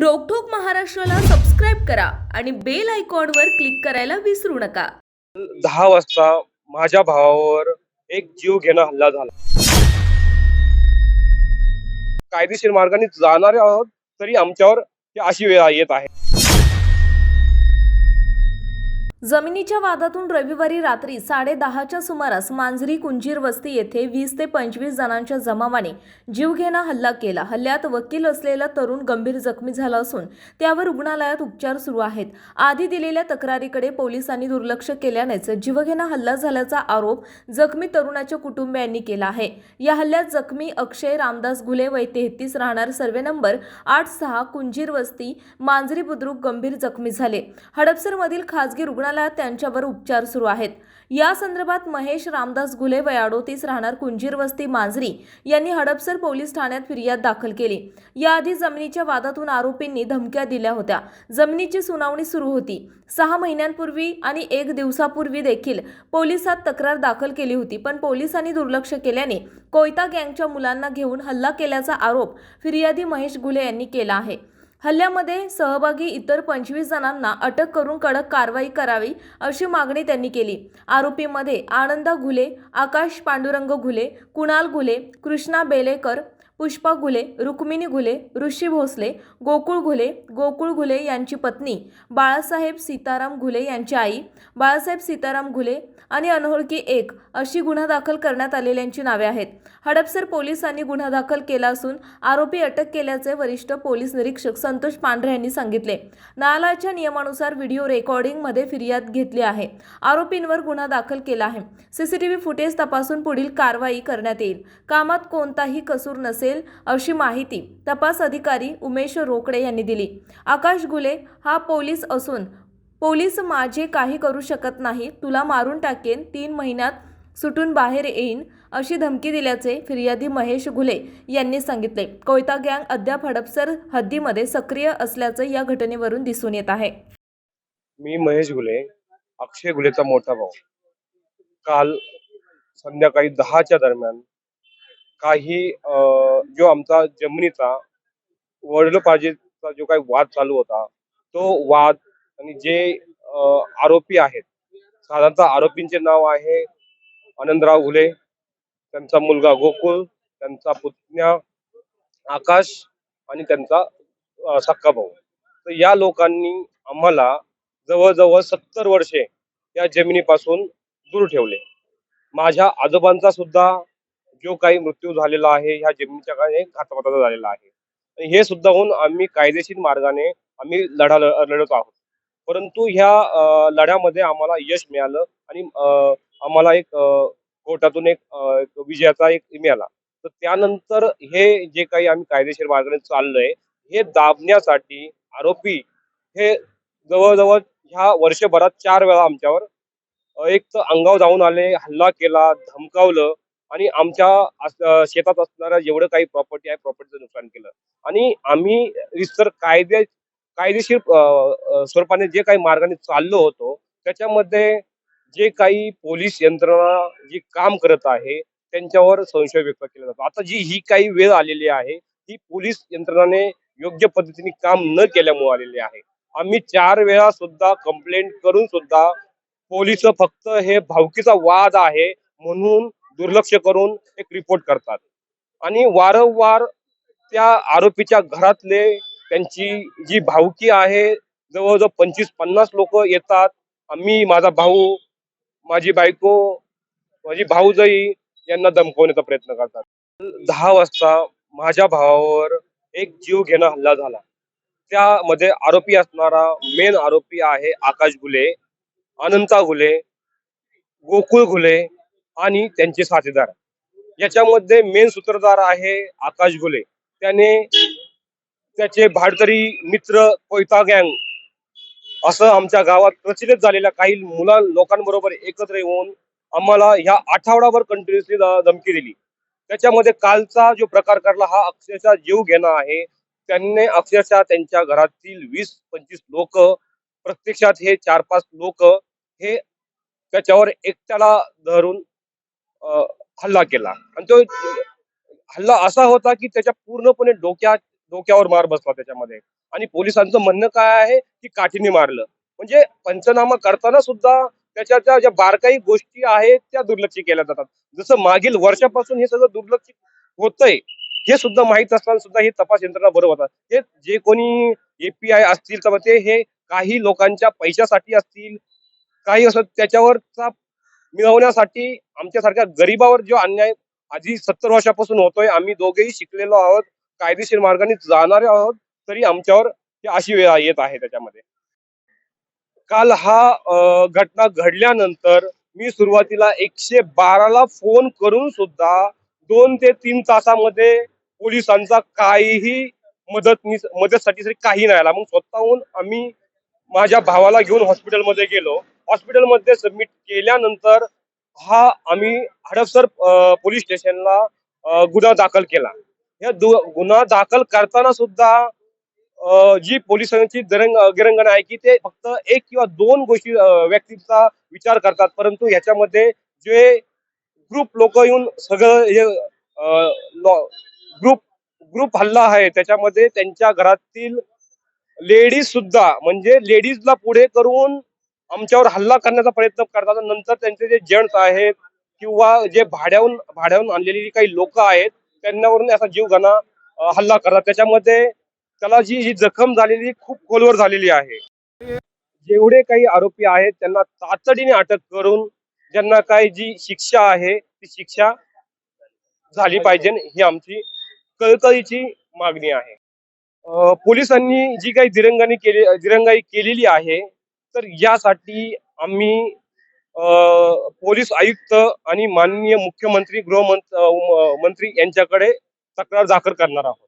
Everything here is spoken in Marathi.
रोकठोक महाराष्ट्राला सबस्क्राईब करा आणि बेल आयकॉनवर क्लिक करायला विसरू नका. दहा वाजता माझ्या भावावर एक जीव घेणा हल्ला झाला. कायदेशीर मार्गाने जाणारे आहोत तरी आमच्यावर अशी वेळ येत आहे. जमिनीच्या वादातून रविवारी रात्री साडेदहाच्या सुमारास मांजरी कुंजीर वस्ती येथे वीस ते पंचवीस जणांच्या जमावाने जीवघेणा हल्ला केला. हल्ल्यात वकील असलेला तरुण गंभीर जखमी झाला असून त्यावर रुग्णालयात उपचार सुरू आहेत. आधी दिलेल्या तक्रारीकडे पोलिसांनी दुर्लक्ष केल्यानेच जीवघेणा हल्ला झाल्याचा आरोप जखमी तरुणाच्या कुटुंबियांनी केला आहे. या हल्ल्यात जखमी अक्षय रामदास घुले वय तेहतीस राहणार सर्वे नंबर आठ सहा कुंजीर वस्ती मांजरी बुद्रुक गंभीर जखमी झाले. हडपसरमधील खासगी रुग्णालयात त्यांच्यावर उपचार सुरू आहेत. या संदर्भात महेश रामदास घुले वय अडोतीस राहणार कुंजीर वस्ती मांजरी यांनी हडपसर पोलीस ठाण्यात फिर्याद दाखल केली. याआधी जमिनीच्या वादातून आरोपींनी धमक्या दिल्या होत्या. जमिनीची सुनावणी सुरू होती. सहा महिन्यांपूर्वी आणि एक दिवसापूर्वी देखील पोलिसात तक्रार दाखल केली होती पण पोलिसांनी दुर्लक्ष केल्याने कोयता गँगच्या मुलांना घेऊन हल्ला केल्याचा आरोप फिर्यादी महेश घुले यांनी केला आहे. हल्ल्यामध्ये सहभागी इतर पंचवीस जणांना अटक करून कडक कारवाई करावी अशी मागणी त्यांनी केली. आरोपीमध्ये आनंदा घुले आकाश पांडुरंग घुले कुणाल घुले कृष्णा बेलेकर पुष्पा घुले रुक्मिणी घुले ऋषी भोसले गोकुळ घुले गोकुळ घुले यांची पत्नी बाळासाहेब सीताराम घुले यांची आई बाळासाहेब सीताराम घुले आणि अनोळखी एक अशी गुन्हा दाखल करण्यात आलेल्यांची नावे आहेत. हडपसर पोलिसांनी गुन्हा दाखल केला असून आरोपी अटक केल्याचे वरिष्ठ पोलीस निरीक्षक संतोष पांढरे यांनी सांगितले. न्यायालयाच्या नियमानुसार व्हिडिओ रेकॉर्डिंगमध्ये फिर्याद घेतली आहे. आरोपींवर गुन्हा दाखल केला आहे. सीसीटीव्ही फुटेज तपासून पुढील कारवाई करण्यात येईल. कामात कोणताही कसूर नसेल. अशी माहिती तपास अधिकारी उमेश रोकडे यांनी दिली. आकाश गुले हा पोलीस असून पोलीस माझे काही करू शकत नाही तुला मारून टाकेन तीन महिन्यात सुटून बाहेर येईन अशी धमकी दिल्याचे फिर्यादी महेश घुले यांनी सांगितले. कोयता गँग अद्याप हडपसर हद्दीमध्ये सक्रिय असल्याचं या घटनेवरून दिसून येत आहे. मी महेश घुले अक्षय घुलेचा मोठा भाऊ. काल संध्याकाळी दहाच्या दरम्यान काही जो आमचा जमिनीचा वडिलोपार्जितचा जो काही वाद चालू होता तो वाद आणि जे आरोपी आहेत साधारणतः आरोपींचे नाव आहे आनंदराव घुले त्यांचा मुलगा गोकुळ त्यांचा पुतण्या आकाश आणि त्यांचा सक्का भाऊ. तर या लोकांनी आम्हाला जवळजवळ सत्तर वर्षे या जमिनीपासून दूर ठेवले. माझ्या आजोबांचा सुद्धा जो काही मृत्यू झालेला आहे ह्या जमिनीच्या काही घातपाताचा झालेला आहे. हे सुद्धा होऊन आम्ही कायदेशीर मार्गाने आम्ही लढा लढत आहोत. परंतु ह्या लढ्यामध्ये आम्हाला यश मिळालं आणि आम्हाला एक कोर्टातून एक एक विजयाचा एक मिळाला. तर त्यानंतर हे जे काही आम्ही कायदेशीर मार्गाने चाललंय हे दाबण्यासाठी आरोपी हे जवळजवळ ह्या वर्षभरात चार वेळा आमच्यावर एक तर अंगावर जाऊन आले हल्ला केला धमकावलं आणि आमच्या शेतात असणाऱ्या जेवढं काही प्रॉपर्टी आहे प्रॉपर्टीचं नुकसान केलं. आणि आम्ही रिस्तर कायदे कायदेशीर स्वरूपाने जे काही मार्गाने चाललो होतो त्याच्यामध्ये जे काही पोलीस यंत्रणा जी काम करत आहे त्यांच्यावर संशय व्यक्त केला जातो. आता जी ही काही वेळ आलेली आहे ती पोलीस यंत्रणाने योग्य पद्धतीने काम न केल्यामुळे आलेली आहे. आम्ही चार वेळा सुद्धा कंप्लेंट करून सुद्धा पोलीस फक्त हे भावकीचा वाद आहे म्हणून दुर्लक्ष करून एक रिपोर्ट करतात. आणि वारंवार त्या आरोपीच्या घरातले त्यांची जी भावकी आहे जवळजवळ पंचवीस पन्नास लोक येतात. आम्ही माझा भाऊ माझी बायको माझी भाऊजाई यांना दमकवण्याचा प्रयत्न करतात. दहा वाजता माझ्या भावावर एक जीव घेणा हल्ला झाला. त्यामध्ये आरोपी असणारा मेन आरोपी आहे आकाश गुले अनंता घुले गोकुळ घुले आणि त्यांचे साथीदार. याच्यामध्ये मेन सूत्रधार आहे आकाश गोले. त्याने त्याचे भाडतरी मित्र कोयता गँग असं आमच्या गावात प्रचलित झालेल्या काही मुला लोकांबरोबर एकत्र येऊन आम्हाला ह्या आठवडाभर कंटिन्युअसली धमकी दिली. त्याच्यामध्ये कालचा जो प्रकार घडला हा अक्षरशः जीव घेणं आहे. त्यांनी अक्षरशः त्यांच्या घरातील वीस पंचवीस लोक प्रत्यक्षात हे चार पाच लोक हे त्याच्यावर एकट्याला धरून हल्ला केला. आणि तो हल्ला असा होता की त्याच्या पूर्णपणे डोक्या डोक्यावर मार बसला त्याच्यामध्ये. आणि पोलिसांचं म्हणणं काय आहे की काठीने मारलं. म्हणजे पंचनामा करताना सुद्धा त्याच्या त्या ज्या बारकाई गोष्टी आहेत त्या दुर्लक्षित केल्या जातात. जसं मागील वर्षापासून हे सगळं दुर्लक्षित होतंय हे सुद्धा माहीत असताना सुद्धा हे तपास यंत्रणा बरोबर होतात. हे जे कोणी एपीआय असतील तर ते हे काही लोकांच्या पैशासाठी असतील काही असं त्याच्यावरचा मिळवण्यासाठी आमच्यासारख्या गरीबावर जो अन्याय आधी सत्तर वर्षापासून होतोय आम्ही दोघेही शिकलेलो आहोत कायदेशीर मार्गाने जाणारे आहोत तरी आमच्यावर अशी वेळ येत आहे त्याच्यामध्ये. काल हा घटना घडल्यानंतर मी सुरुवातीला एकशे बाराला फोन करून सुद्धा दोन ते तीन तासामध्ये पोलिसांचा काहीही मदत मदतसाठी तरी काही नाही आला. मग स्वतःहून आम्ही माझ्या भावाला घेऊन हॉस्पिटलमध्ये गेलो. हॉस्पिटलमध्ये सबमिट केल्यानंतर हा आम्ही हडपसर पोलीस स्टेशनला गुन्हा दाखल केला. या दु- गुन्हा दाखल करताना सुद्धा जी पोलिसांची दरंग गिरंगण आहे की ते फक्त एक किंवा दोन गोष्टी व्यक्तींचा विचार करतात. परंतु ह्याच्यामध्ये जे ग्रुप लोक येऊन सगळं हे ग्रुप ग्रुप हल्ला आहे त्याच्यामध्ये त्यांच्या घरातील लेडीज सुद्धा म्हणजे लेडीजला पुढे करून आमच्यावर हल्ला करण्याचा प्रयत्न करतात. नंतर त्यांचे जे जेंट्स आहेत किंवा जे भाड्याहून भाड्याहून आणलेली काही लोक आहेत त्यांच्यावरून असा जीवघाणा हल्ला करतात. त्याच्यामध्ये त्याला जी जी जखम झालेली खूप खोलवर झालेली आहे. जेवढे काही आरोपी आहेत त्यांना तातडीने अटक करून ज्यांना काही जी शिक्षा आहे ती शिक्षा झाली पाहिजे. ही आमची कळकळीची मागणी आहे. पोलिसांनी जी काही दिरंगाई केली दिरंगाई केलेली आहे तर यासाठी आम्ही पोलीस आयुक्त आणि माननीय मुख्यमंत्री गृहमंत्री मंत्री यांच्याकडे तक्रार दाखल करणार आहोत.